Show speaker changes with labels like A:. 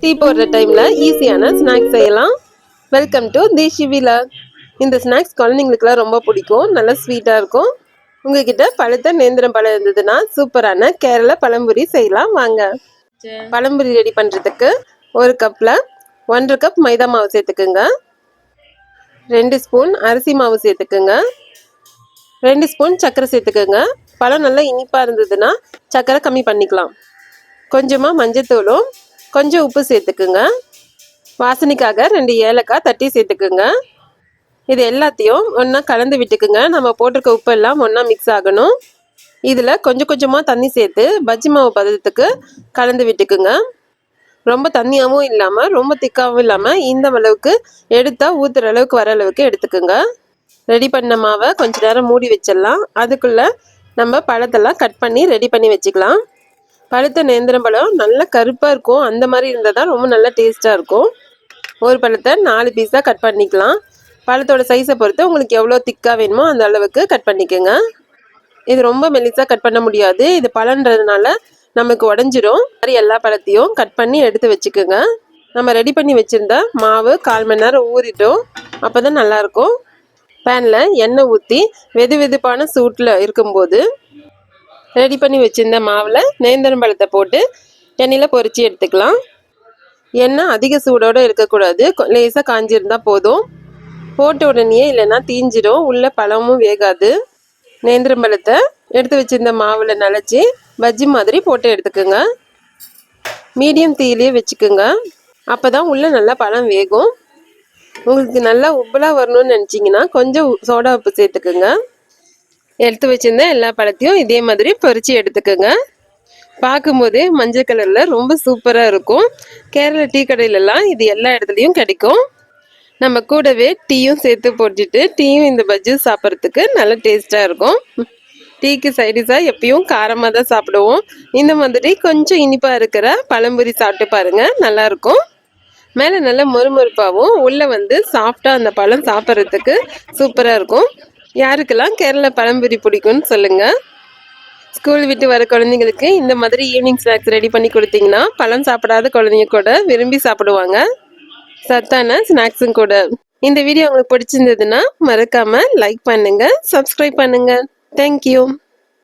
A: Tea போடுற டைமில் ஈஸியான ஸ்நாக்ஸ் செய்யலாம். வெல்கம் டு தேஷி விலா இந்த ஸ்நாக்ஸ் குழந்தைங்களுக்குலாம் ரொம்ப பிடிக்கும். நல்லா ஸ்வீட்டாக இருக்கும். உங்ககிட்ட பழுத்த நேந்திரம் பழம் இருந்ததுன்னா சூப்பரான கேரள பழம்புரி செய்யலாம். வாங்க. பழம்புரி ரெடி பண்ணுறதுக்கு ஒரு கப்பில் ஒன்றரை கப் மைதா மாவு சேர்த்துக்குங்க. ரெண்டு ஸ்பூன் அரிசி மாவு சேர்த்துக்குங்க. ரெண்டு ஸ்பூன் சர்க்கரை சேர்த்துக்குங்க. பழம் நல்லா இனிப்பாக இருந்ததுன்னா சர்க்கரை கம்மி பண்ணிக்கலாம். கொஞ்சமாக மஞ்சத்தூளும் கொஞ்சம் உப்பு சேர்த்துக்குங்க. வாசனைக்காக ரெண்டு ஏலக்காய் தட்டி சேர்த்துக்குங்க. இது எல்லாத்தையும் ஒன்றா கலந்து விட்டுக்குங்க. நம்ம போட்டிருக்க உப்பு எல்லாம் ஒன்றா மிக்ஸ் ஆகணும். இதில் கொஞ்சம் கொஞ்சமாக தண்ணி சேர்த்து பஜ்ஜி மாவு பதத்துக்கு கலந்து விட்டுக்குங்க. ரொம்ப தண்ணியாகவும் இல்லாமல் ரொம்ப திக்காகவும் இல்லாமல் இந்த அளவுக்கு எடுத்தால் ஊற்றுற அளவுக்கு வர அளவுக்கு எடுத்துக்குங்க. ரெடி பண்ண மாவை கொஞ்ச நேரம் மூடி வச்சிடலாம். அதுக்குள்ளே நம்ம பழத்தெல்லாம் கட் பண்ணி ரெடி பண்ணி வச்சுக்கலாம். பழுத்த நேந்திரம் பழம் நல்ல கருப்பாக இருக்கும். அந்த மாதிரி இருந்தால் தான் ரொம்ப நல்லா டேஸ்ட்டாக இருக்கும். ஒரு பழத்தை நாலு பீஸாக கட் பண்ணிக்கலாம். பழத்தோட சைஸை பொறுத்து உங்களுக்கு எவ்வளோ திக்காக வேணுமோ அந்த அளவுக்கு கட் பண்ணிக்கோங்க. இது ரொம்ப மெலிசாக கட் பண்ண முடியாது. இது பழன்றதுனால நமக்கு உடஞ்சிரும். மாதிரி எல்லா பழத்தையும் கட் பண்ணி எடுத்து வச்சுக்கோங்க. நம்ம ரெடி பண்ணி வச்சுருந்த மாவு கால் மணி நேரம் ஊறிட்டோம். அப்போ தான் நல்லாயிருக்கும் பேனில் எண்ணெய் ஊற்றி வெது வெதுப்பான சூட்டில் இருக்கும்போது ரெடி பண்ணி வச்சுருந்த மாவில் நேந்திரம் பழத்தை போட்டு எண்ணெயில் பொரிச்சு எடுத்துக்கலாம். எண்ணெய் அதிக சூடோடு இருக்கக்கூடாது. லேசாக காஞ்சிருந்தால் போதும். போட்ட உடனேயே இல்லைன்னா தீஞ்சிடும் உள்ள பழமும் வேகாது. நேந்திரம் பழத்தை எடுத்து வச்சிருந்த மாவில் நனைச்சி பஜ்ஜி மாதிரி போட்டு எடுத்துக்கோங்க. மீடியம் தீயிலே வச்சுக்கோங்க. அப்போ தான் உள்ளே நல்லா பழம் வேகும். உங்களுக்கு நல்லா உப்பலாக வரணும்னு நினச்சிங்கன்னா கொஞ்சம் சோடா உப்பு சேர்த்துக்குங்க. எடுத்து வச்சிருந்த எல்லா பழத்தையும் இதே மாதிரி பொறிச்சு எடுத்துக்கோங்க. பார்க்கும்போதே மஞ்சள் கலரில் ரொம்ப சூப்பராக இருக்கும். கேரளா டீ கடையிலலாம் இது எல்லா இடத்துலையும் கிடைக்கும். நம்ம கூடவே டீயும் சேர்த்து போட்டுட்டு டீயும் இந்த பஜ்ஜி சாப்பிட்றதுக்கு நல்ல டேஸ்ட்டாக இருக்கும். டீக்கு சைடிஷாக எப்பயும் காரமாக தான் சாப்பிடுவோம். இந்த மாதிரி கொஞ்சம் இனிப்பாக இருக்கிற பழம்புரி சாப்பிட்டு பாருங்கள் நல்லாயிருக்கும் மேலே நல்லா மொறுமொறுப்பாகவும் உள்ளே வந்து சாஃப்டாக அந்த பழம் சாப்பிட்றதுக்கு சூப்பராக இருக்கும். யாருக்கெல்லாம் கேரளா பழம்பிரி பிடிக்கும்னு சொல்லுங்கள் ஸ்கூல் விட்டு வர குழந்தைங்களுக்கு இந்த மாதிரி ஈவினிங் ஸ்நாக்ஸ் ரெடி பண்ணி கொடுத்தீங்கன்னா பழம் சாப்பிடாத குழந்தைங்க கூட விரும்பி சாப்பிடுவாங்க. சத்தான ஸ்நாக்ஸும் கூட. இந்த வீடியோ உங்களுக்கு பிடிச்சிருந்ததுன்னா மறக்காமல் லைக் பண்ணுங்கள் சப்ஸ்கிரைப் பண்ணுங்கள் தேங்க்யூ